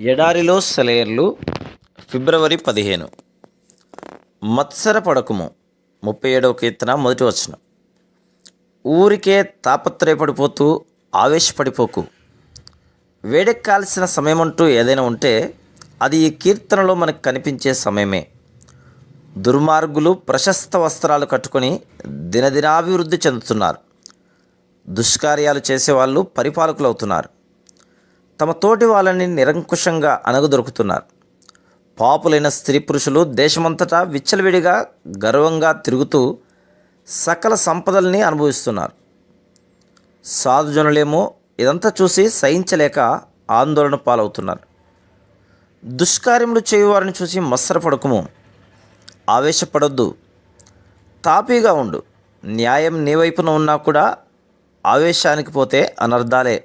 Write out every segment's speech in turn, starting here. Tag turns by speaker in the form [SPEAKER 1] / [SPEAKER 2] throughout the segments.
[SPEAKER 1] ఎడారిలో సెలయర్లు ఫిబ్రవరి పదిహేను. మత్సర పడకుము ముప్పై ఏడవ కీర్తన మొదటి వచనం. ఊరికే తాపత్రయపడిపోతూ ఆవేశపడిపోకు. వేడెక్కాల్సిన సమయం అంటూ ఏదైనా ఉంటే అది ఈ కీర్తనలో మనకు కనిపించే సమయమే. దుర్మార్గులు ప్రశస్త వస్త్రాలు కట్టుకొని దినదినాభివృద్ధి చెందుతున్నారు. దుష్కార్యాలు చేసేవాళ్ళు పరిపాలకులు అవుతున్నారు తమ తోటి వాళ్ళని నిరంకుశంగా అనగదొరుకుతున్నారు పాపులైన స్త్రీ పురుషులు దేశమంతటా విచ్చలవిడిగా గర్వంగా తిరుగుతూ సకల సంపదల్ని అనుభవిస్తున్నారు. సాధుజనులేమో ఇదంతా చూసి సహించలేక ఆందోళన పాలవుతున్నారు. దుష్కార్యములు చేయువారిని చూసి మత్సరపడకము. ఆవేశపడొద్దు. తాపీగా ఉండు. న్యాయం నీ వైపున ఉన్నా కూడా ఆవేశానికి పోతే అనర్థాలే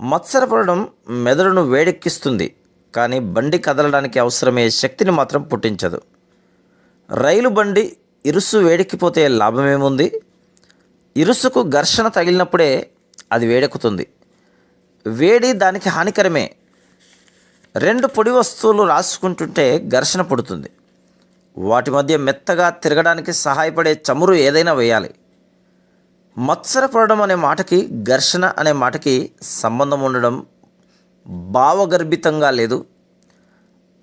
[SPEAKER 1] మత్సరపడడం మెదడును వేడెక్కిస్తుంది కానీ బండి కదలడానికి అవసరమయ్యే శక్తిని మాత్రం పుట్టించదు. రైలు బండి ఇరుసు వేడెక్కిపోతే లాభమేముంది? ఇరుసుకు ఘర్షణ తగిలినప్పుడే అది వేడెక్కుతుంది. వేడి దానికి హానికరమే. రెండు పొడి వస్తువులు రాసుకుంటుంటే ఘర్షణ పుడుతుంది. వాటి మధ్య మెత్తగా తిరగడానికి సహాయపడే చమురు ఏదైనా వేయాలి. మత్సరపడడం అనే మాటకి ఘర్షణ అనే మాటకి సంబంధం ఉండడం భావగర్భితంగా లేదు.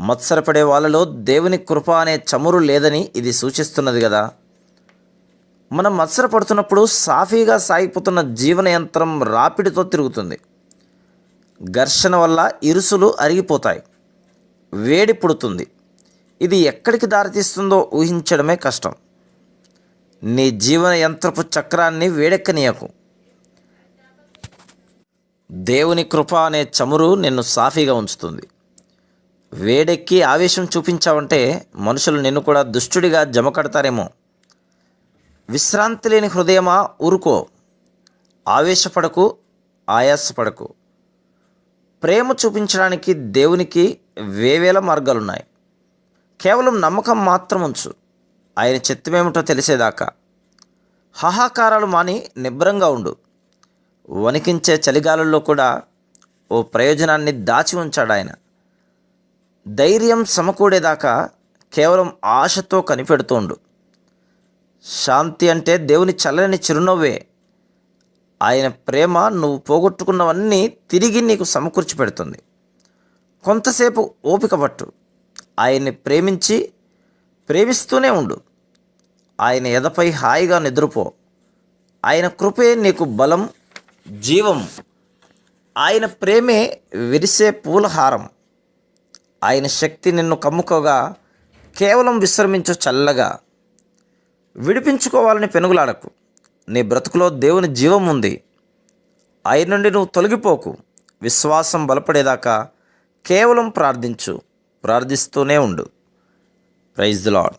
[SPEAKER 1] మత్సరపడే వాళ్ళలో దేవుని కృప అనే చమురు లేదని ఇది సూచిస్తున్నది కదా. మనం మత్సరపడుతున్నప్పుడు సాఫీగా సాగిపోతున్న జీవన యంత్రం రాపిడితో తిరుగుతుంది. ఘర్షణ వల్ల ఇరుసులు అరిగిపోతాయి. వేడి పుడుతుంది. ఇది ఎక్కడికి దారితీస్తుందో ఊహించడమే కష్టం. నీ జీవన యంత్రపు చక్రాన్ని వేడెక్కనీయకు. దేవుని కృప అనే చమురు నిన్ను సాఫీగా ఉంచుతుంది. వేడెక్కి ఆవేశం చూపించావంటే మనుషులు నిన్ను కూడా దుష్టుడిగా జమ కడతారేమో విశ్రాంతి లేని హృదయమా ఊరుకో. ఆవేశపడకు ఆయాసపడకు. ప్రేమ చూపించడానికి దేవునికి వేవేల మార్గాలున్నాయి. కేవలం నమ్మకం మాత్రం ఉంచు. ఆయన చిత్తమేమిటో తెలిసేదాకా. హాహాకారాలు మాని నిబ్రంగా ఉండు. వణికించే చలిగాలుల్లో కూడా ఓ ప్రయోజనాన్ని దాచి ఉంచాడు ఆయన. ధైర్యం సమకూడేదాకా కేవలం ఆశతో కనిపెడుతోండు శాంతి అంటే దేవుని చల్లని చిరునవ్వే. ఆయన ప్రేమ నువ్వు పోగొట్టుకున్నవన్నీ తిరిగి నీకు సమకూర్చి పెడుతుంది కొంతసేపు ఓపిక పట్టు. ఆయన్ని ప్రేమించి ప్రేమిస్తూనే ఉండు. ఆయన ఎదపై హాయిగా నిద్రపో. ఆయన కృపే నీకు బలం జీవం. ఆయన ప్రేమే విరిసే పూలహారం. ఆయన శక్తి నిన్ను కమ్ముకోగా కేవలం విశ్రమించు చల్లగా. విడిపించుకోవాలని పెనుగులాడకు. నీ బ్రతుకులో దేవుని జీవం ఉంది. ఆయన నుండి నువ్వు తొలగిపోకు. విశ్వాసం బలపడేదాకా కేవలం ప్రార్థించు. ప్రార్థిస్తూనే ఉండు. Praise the lord